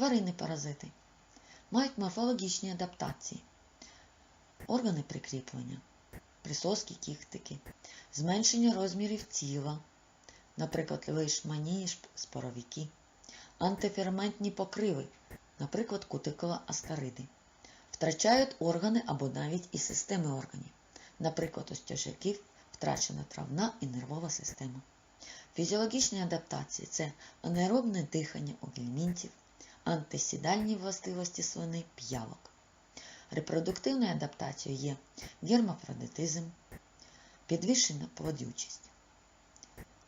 Тварини-паразити мають морфологічні адаптації, органи прикріплення, присоски кіхтики, зменшення розмірів тіла, наприклад, лишманії, споровики, антиферментні покриви, наприклад, кутикула аскариди, втрачають органи або навіть і системи органів, наприклад, у втрачена травна і нервова система. Фізіологічні адаптації це анаеробне дихання у гельмінтів, антисідальні властивості слини п'явок. Репродуктивною адаптацією є гермафродитизм, підвищена плодючість.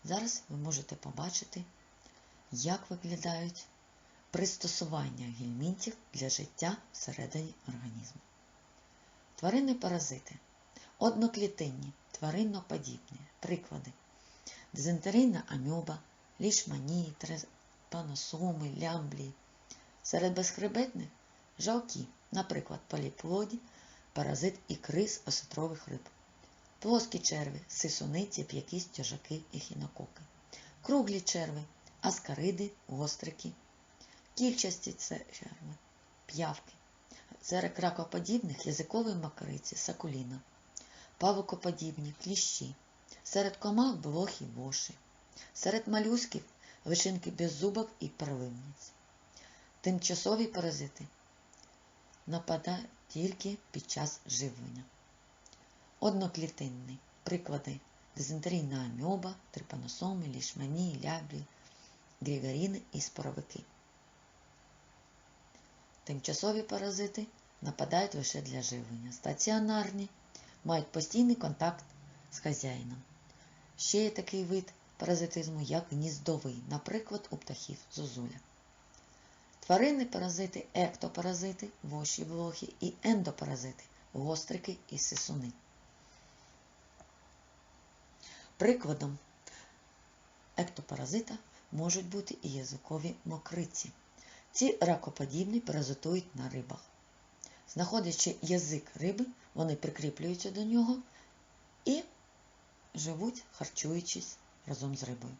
Зараз ви можете побачити, як виглядають пристосування гельмінтів для життя всередині організму. Тварини-паразити одноклітинні, тваринноподібні. Приклади. Дизентерійна амьоба, лішманії, трепаносоми, лямблії. Серед безхребетних жалкі, наприклад, поліплоді, паразит ікри з осетрових риб. Плоскі черви, сисуниці, п'які стяжаки і хінококи. Круглі черви, аскариди, гострики. Кільчасті черви, п'явки. Серед ракоподібних язикові макариці, сакуліна. Павукоподібні, кліщі. Серед комах блохи, воші. Серед малюсків личинки беззубок і перлинниць. Тимчасові паразити нападають тільки під час живлення. Одноклітинний. Приклади дизентерійна амьоба, трипаносоми, лішмані, ляблі, грігаріни і споровики. Тимчасові паразити нападають лише для живлення. Стаціонарні мають постійний контакт з хазяїном. Ще є такий вид паразитизму, як гніздовий, наприклад, у птахів зозуля. Тварини паразити, ектопаразити, воші блохи і ендопаразити, гострики і сисуни. Прикладом ектопаразита можуть бути і язикові мокриці. Ці ракоподібні паразитують на рибах. Знаходячи язик риби, вони прикріплюються до нього і живуть, харчуючись разом з рибою.